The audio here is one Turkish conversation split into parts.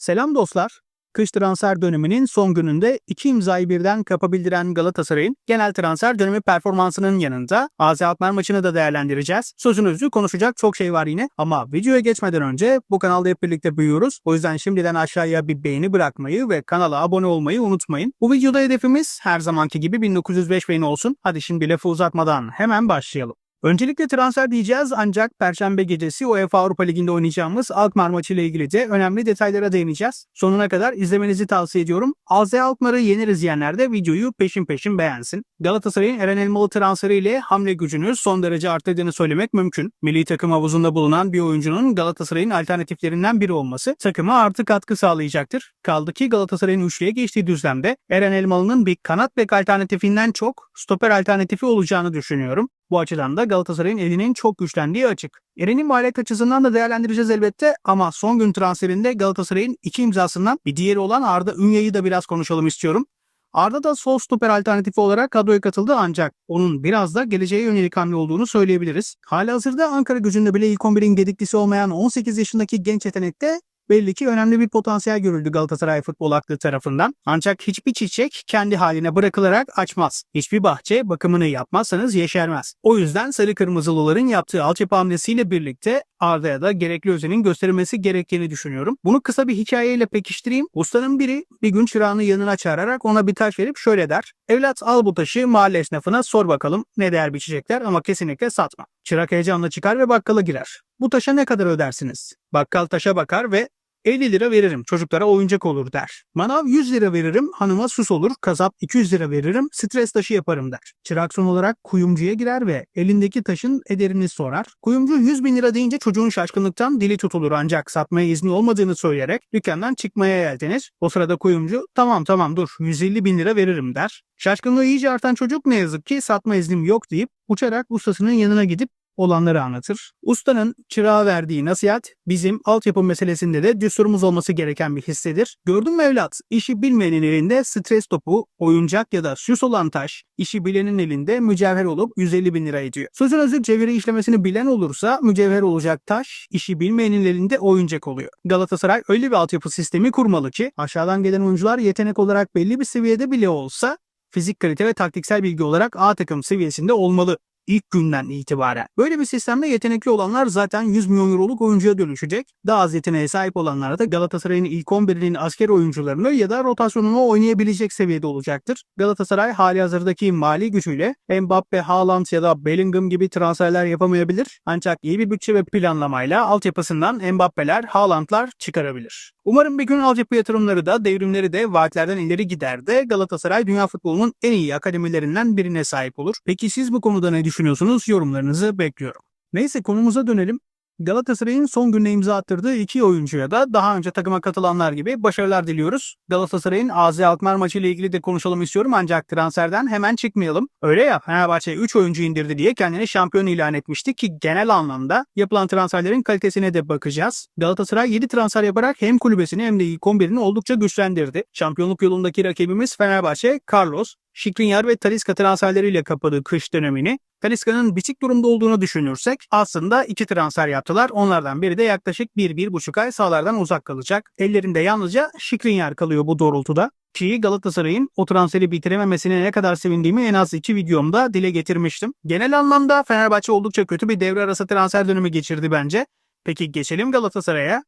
Selam dostlar. Kış transfer döneminin son gününde iki imzayı birden kapabildiren Galatasaray'ın genel transfer dönemi performansının yanında AZ Alkmaar maçını da değerlendireceğiz. Sözünüzü konuşacak çok şey var yine ama videoya geçmeden önce bu kanalda hep birlikte büyüyoruz. O yüzden şimdiden aşağıya bir beğeni bırakmayı ve kanala abone olmayı unutmayın. Bu videoda hedefimiz her zamanki gibi 1905 beğeni olsun. Hadi şimdi lafı uzatmadan hemen başlayalım. Öncelikle transfer diyeceğiz ancak Perşembe gecesi UEFA Avrupa Ligi'nde oynayacağımız Alkmaar maçı ile ilgili de önemli detaylara değineceğiz. Sonuna kadar izlemenizi tavsiye ediyorum. AZ Alkmaar'ı yeneriz diyenler de videoyu peşin peşin beğensin. Galatasaray'ın Eren Elmalı transferiyle hamle gücünü son derece arttırdığını söylemek mümkün. Milli takım havuzunda bulunan bir oyuncunun Galatasaray'ın alternatiflerinden biri olması takıma artı katkı sağlayacaktır. Kaldı ki Galatasaray'ın üçlüye geçtiği düzlemde Eren Elmalı'nın bir kanat bek alternatifinden çok stoper alternatifi olacağını düşünüyorum. Bu açıdan da Galatasaray'ın elinin çok güçlendiği açık. Eren'in maliyet açısından da değerlendireceğiz elbette ama son gün transferinde Galatasaray'ın iki imzasından bir diğeri olan Arda Ünye'yi de biraz konuşalım istiyorum. Arda da sol stoper alternatifi olarak kadroya katıldı ancak onun biraz da geleceğe yönelik hamle olduğunu söyleyebiliriz. Hala hazırda Ankara gücünde bile ilk 11'in gediklisi olmayan 18 yaşındaki genç yetenekte belli ki önemli bir potansiyel görüldü Galatasaray futbol aklı tarafından. Ancak hiçbir çiçek kendi haline bırakılarak açmaz. Hiçbir bahçe bakımını yapmazsanız yeşermez. O yüzden sarı kırmızılıların yaptığı altyapı hamlesiyle birlikte Arda'ya da gerekli özenin gösterilmesi gerektiğini düşünüyorum. Bunu kısa bir hikayeyle pekiştireyim. Ustanın biri bir gün çırağını yanına çağırarak ona bir taş verip şöyle der. Evlat al bu taşı mahalle esnafına sor bakalım ne değer biçecekler ama kesinlikle satma. Çırak heyecanla çıkar ve bakkala girer. Bu taşa ne kadar ödersiniz? Bakkal taşa bakar ve 50 lira veririm çocuklara oyuncak olur der. Manav 100 lira veririm hanıma sus olur, kasap 200 lira veririm stres taşı yaparım der. Çırak son olarak kuyumcuya girer ve elindeki taşın ederini sorar. Kuyumcu 100 bin lira deyince çocuğun şaşkınlıktan dili tutulur ancak satmaya izni olmadığını söyleyerek dükkandan çıkmaya yeltenir. O sırada kuyumcu tamam tamam dur 150 bin lira veririm der. Şaşkınlığı iyice artan çocuk ne yazık ki satma iznim yok deyip uçarak ustasının yanına gidip olanları anlatır. Ustanın çırağa verdiği nasihat bizim altyapı meselesinde de düsturumuz olması gereken bir hissedir. Gördün mü evlat? İşi bilmeyenin elinde stres topu, oyuncak ya da süs olan taş, işi bilenin elinde mücevher olup 150 bin lira ediyor. Sözün özü cevheri işlemesini bilen olursa mücevher olacak taş, işi bilmeyenin elinde oyuncak oluyor. Galatasaray öyle bir altyapı sistemi kurmalı ki aşağıdan gelen oyuncular yetenek olarak belli bir seviyede bile olsa fizik kalite ve taktiksel bilgi olarak A takım seviyesinde olmalı ilk günden itibaren. Böyle bir sistemde yetenekli olanlar zaten 100 milyon euroluk oyuncuya dönüşecek. Daha az yeteneğe sahip olanlar da Galatasaray'ın ilk 11'inin asker oyuncularını ya da rotasyonunu oynayabilecek seviyede olacaktır. Galatasaray hali hazırdaki mali gücüyle Mbappe, Haaland ya da Bellingham gibi transferler yapamayabilir. Ancak iyi bir bütçe ve planlamayla altyapısından Mbappe'ler, Haaland'lar çıkarabilir. Umarım bir gün altyapı yatırımları da devrimleri de vaatlerden ileri gider de Galatasaray dünya futbolunun en iyi akademilerinden birine sahip olur. Peki siz bu konuda ne düşünüyorsunuz? Yorumlarınızı bekliyorum. Neyse konumuza dönelim. Galatasaray'ın son günde imza attırdığı iki oyuncuya da daha önce takıma katılanlar gibi başarılar diliyoruz. Galatasaray'ın AZ Alkmaar maçı ile ilgili de konuşalım istiyorum ancak transferden hemen çıkmayalım. Öyle ya Fenerbahçe 3 oyuncu indirdi diye kendini şampiyon ilan etmişti ki genel anlamda yapılan transferlerin kalitesine de bakacağız. Galatasaray 7 transfer yaparak hem kulübesini hem de ilk 11'ini oldukça güçlendirdi. Şampiyonluk yolundaki rakibimiz Fenerbahçe, Carlos, Şikrinyar ve Taliska transferleriyle kapadığı kış dönemini Taliska'nın bitik durumda olduğunu düşünürsek aslında iki transfer yaptılar. Onlardan biri de yaklaşık 1-1,5 ay sahalardan uzak kalacak. Ellerinde yalnızca Şikrinyar kalıyor bu doğrultuda. Ki Galatasaray'ın o transferi bitirememesine ne kadar sevindiğimi en az iki videomda dile getirmiştim. Genel anlamda Fenerbahçe oldukça kötü bir devre arası transfer dönemi geçirdi bence. Peki geçelim Galatasaray'a.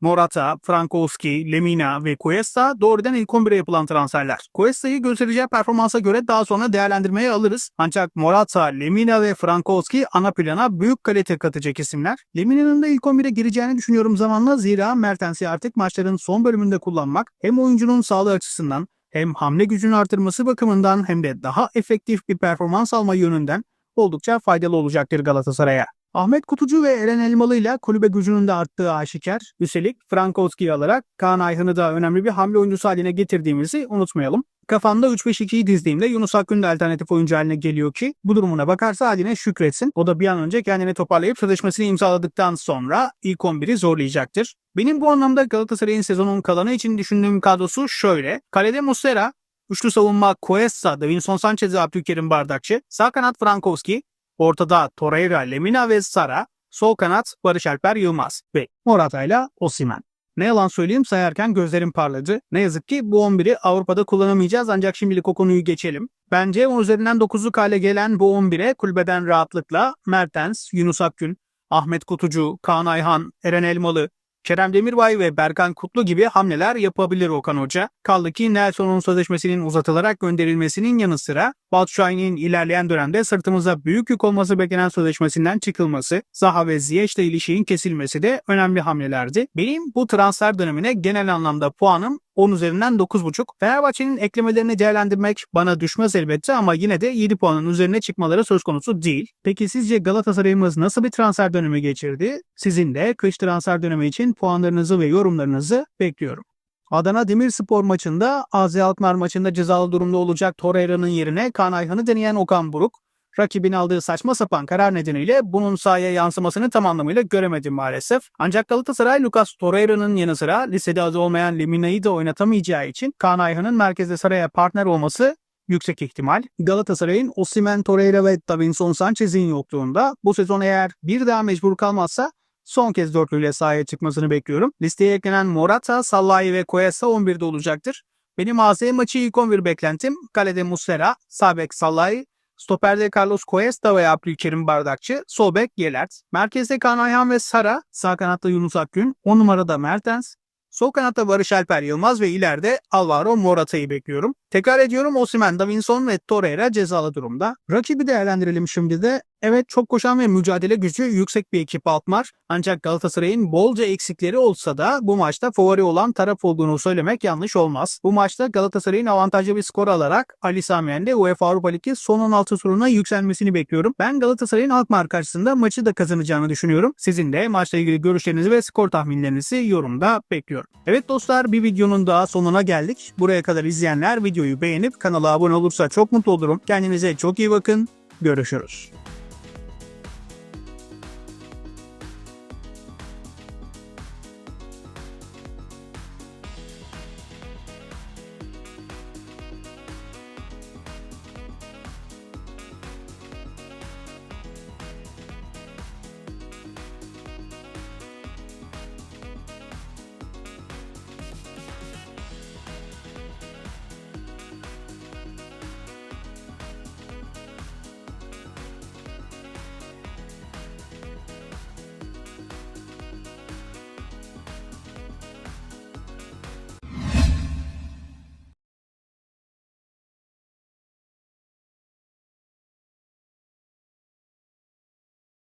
Morata, Frankowski, Lemina ve Cuesta doğrudan ilk 11'e yapılan transferler. Cuesta'yı göstereceği performansa göre daha sonra değerlendirmeye alırız. Ancak Morata, Lemina ve Frankowski ana plana büyük kalite katacak isimler. Lemina'nın da ilk 11'e gireceğini düşünüyorum zamanla zira Mertens'i artık maçların son bölümünde kullanmak hem oyuncunun sağlığı açısından hem hamle gücünü artırması bakımından hem de daha efektif bir performans alma yönünden oldukça faydalı olacaktır Galatasaray'a. Ahmet Kutucu ve Eren Elmalı ile kulübe gücünün de arttığı aşikar. Üstelik Frankowski'yi alarak Kaan Ayhan'ı da önemli bir hamle oyuncusu haline getirdiğimizi unutmayalım. Kafamda 3-5-2'yi dizdiğimde Yunus Akgün de alternatif oyuncu haline geliyor ki bu durumuna bakarsa haline şükretsin. O da bir an önce kendini toparlayıp sözleşmesini imzaladıktan sonra ilk 11'i zorlayacaktır. Benim bu anlamda Galatasaray'ın sezonun kalanı için düşündüğüm kadrosu şöyle. Kalede Muslera, Üçlü savunma Cuesta, Davinson Sanchez ve Abdülkerim Bardakçı, sağ kanat Frankowski, Ortada Torreira, Lemina ve Sara. Sol kanat Barış Alper Yılmaz ve Morata ile Osimen. Ne yalan söyleyeyim sayarken gözlerim parladı. Ne yazık ki bu 11'i Avrupa'da kullanamayacağız ancak şimdilik o konuyu geçelim. Bence 10 üzerinden 9'luk hale gelen bu 11'e kulübeden rahatlıkla Mertens, Yunus Akgün, Ahmet Kutucu, Kaan Ayhan, Eren Elmalı, Kerem Demirbay ve Berkan Kutlu gibi hamleler yapabilir Okan Hoca. Kaldı ki Nelson'un sözleşmesinin uzatılarak gönderilmesinin yanı sıra Batshuayi'nin ilerleyen dönemde sırtımıza büyük yük olması beklenen sözleşmesinden çıkılması, Zaha ve Ziyech'le ilişiğin kesilmesi de önemli hamlelerdi. Benim bu transfer dönemine genel anlamda puanım 10 üzerinden 9.5. Fenerbahçe'nin eklemelerini değerlendirmek bana düşmez elbette ama yine de 7 puanın üzerine çıkmaları söz konusu değil. Peki sizce Galatasaray'ımız nasıl bir transfer dönemi geçirdi? Sizin de kış transfer dönemi için puanlarınızı ve yorumlarınızı bekliyorum. Adana Demirspor maçında AZ Alkmaar maçında cezalı durumda olacak Torreira'nın yerine Kaan Ayhan'ı deneyen Okan Buruk, rakibin aldığı saçma sapan karar nedeniyle bunun sahaya yansımasını tam anlamıyla göremedi maalesef. Ancak Galatasaray Lucas Torreira'nın yanı sıra listede adı olmayan Lemina'yı da oynatamayacağı için Kaan Ayhan'ın merkezde saraya partner olması yüksek ihtimal. Galatasaray'ın Osimhen, Torreira ve Davinson Sanchez'in yokluğunda bu sezon eğer bir daha mecbur kalmazsa son kez dörtlüyle sahaya çıkmasını bekliyorum. Listeye eklenen Morata, Sallahi ve Koyasa 11'de olacaktır. Benim AZ maçı ilk 11 beklentim kalede Muslera, Sabek Sallahi, Stoperde Carlos Cuesta veya Abdülkerim Bardakçı, sol bek Yelert. Merkezde Kaan Ayhan ve Sara, sağ kanatta Yunus Akgün, 10 numarada Mertens, sol kanatta Barış Alper Yılmaz ve ileride Alvaro Morata'yı bekliyorum. Tekrar ediyorum Osimhen, Davinson ve Torreira cezalı durumda. Rakibi değerlendirelim şimdi de. Evet çok koşan ve mücadele gücü yüksek bir ekip Alkmaar. Ancak Galatasaray'ın bolca eksikleri olsa da bu maçta favori olan taraf olduğunu söylemek yanlış olmaz. Bu maçta Galatasaray'ın avantajlı bir skor alarak Ali Sami Yen'de UEFA Avrupa Ligi son 16 turuna yükselmesini bekliyorum. Ben Galatasaray'ın Alkmaar karşısında maçı da kazanacağını düşünüyorum. Sizin de maçla ilgili görüşlerinizi ve skor tahminlerinizi yorumda bekliyorum. Evet dostlar bir videonun daha sonuna geldik. Buraya kadar izleyenler videoyu beğenip kanala abone olursa çok mutlu olurum. Kendinize çok iyi bakın. Görüşürüz.